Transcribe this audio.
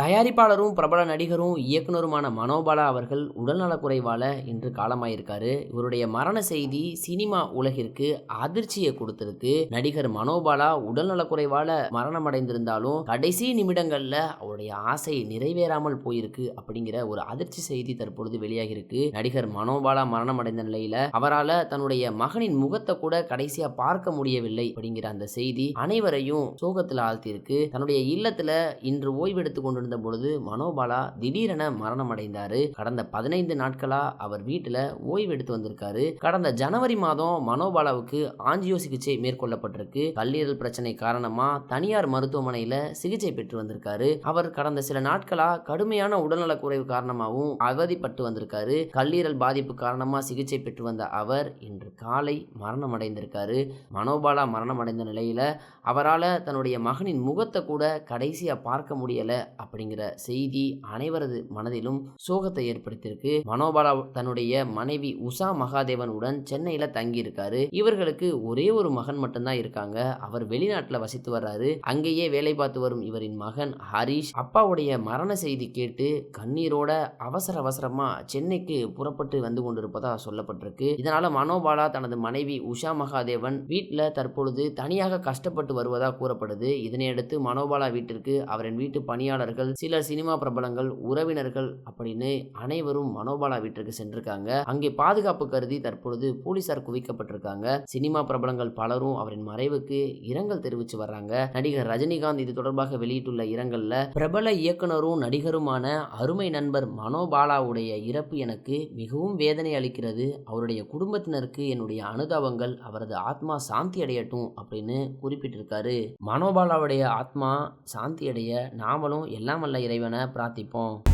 தயாரிப்பாளரும் பிரபல நடிகரும் இயக்குனருமான மனோபாலா அவர்கள் உடல்நலக்குறைவால இன்று காலமாயிருக்காரு. இவருடைய மரண செய்தி சினிமா உலகிற்கு அதிர்ச்சியை கொடுத்திருக்கு. நடிகர் மனோபாலா உடல்நலக்குறைவால மரணம் அடைந்திருந்தாலும் கடைசி நிமிடங்கள்ல அவருடைய ஆசை நிறைவேறாமல் போயிருக்கு அப்படிங்கிற ஒரு அதிர்ச்சி செய்தி தற்பொழுது வெளியாகிருக்கு நடிகர் மனோபாலா மரணம் அடைந்த நிலையில அவரால் தன்னுடைய மகனின் முகத்தை கூட கடைசியா பார்க்க முடியவில்லை அப்படிங்கிற அந்த செய்தி அனைவரையும் சோகத்தில் ஆழ்த்தியிருக்கு. தன்னுடைய இல்லத்துல இன்று ஓய்வெடுத்து கொண்டிருந்த பொழுது மனோபாலா திடீரென மரணம் அடைந்தார் கடந்த பதினைந்து நாட்களா அவர் வீட்டுல ஓய்வெடுத்து வந்திருக்காரு. கடந்த ஜனவரி மாதம் மனோபாலாவுக்கு ஆஞ்சியோ சிகிச்சை மேற்கொள்ளப்பட்டிருக்கு. கல்லீரல் பிரச்சனை காரணமா தனியார் மருத்துவமனையில சிகிச்சை பெற்று வந்திருக்காரு. அவர் கடந்த சில நாட்களா கடுமையான உடல்நலக் குறைவு காரணமாகவும் அவதிப்பட்டு வந்திருக்காரு. கல்லீரல் பாதிப்பு காரணமா சிகிச்சை பெற்று வந்த அவர் இன்று காலை மரணம் அடைந்திருக்காரு மனோபாலா மரணம் அடைந்த நிலையில அவரால் தன்னுடைய மகனின் முகத்தை கூட கடைசியா பார்க்க முடியல. அப்படிங்கிற செய்தி அனைவரது மனதிலும் சோகத்தை ஏற்படுத்தியிருக்கு. மனோபாலா தன்னுடைய மனைவி உஷா மகாதேவனுடன் சென்னையில தங்கி இருக்காரு இவர்களுக்கு ஒரே ஒரு மகன் மட்டும்தான் இருக்காங்க. அவர் வெளிநாட்டில் வசித்து வர்றாரு. அங்கேயே வேலை பார்த்து வரும் இவரின் மகன் ஹரிஷ். அப்பாவுடைய மரண செய்தி கேட்டு கண்ணீரோட அவசர அவசரமா சென்னைக்கு புறப்பட்டு வந்து கொண்டிருப்பதா சொல்லப்பட்டிருக்கு. இதனால மனோபாலா தனது மனைவி உஷா மகாதேவன் வீட்டில் தற்பொழுது தனியாக கஷ்டப்பட்டு வருவதாக கூறப்படுது. இதனையடுத்து மனோபாலா வீட்டிற்கு அவரின் வீட்டு பணியாளர்கள் சில சினிமா பிரபலங்கள் உறவினர்கள் அப்படின்னு அனைவரும் மனோபாலா வீட்டிற்கு சென்றிருக்காங்க. அங்கே பாதுகாப்பு கருதி தற்பொழுது போலீசார் குவிக்கப்பட்டிருக்காங்க. சினிமா பிரபலங்கள் பலரும் அவரின் மறைவுக்கு இரங்கல் தெரிவித்து வர்றாங்க. நடிகர் ரஜினிகாந்த் இது தொடர்பாக வெளியிட்டுள்ள இரங்கல்ல பிரபல இயக்குனரும் நடிகருமான அருமை நண்பர் மனோபாலாவுடைய இறப்பு எனக்கு மிகவும் வேதனை அளிக்கிறது. அவருடைய குடும்பத்தினருக்கு என்னுடைய அனுதாபங்கள் அவரது ஆத்மா சாந்தி அடையட்டும் அப்படின்னு குறிப்பிட்டிருக்காரு. மனோபாலாவுடைய ஆத்மா சாந்தி அடைய நாமளும் எல்லாம் வல்ல இறைவனை பிரார்த்திப்போம்.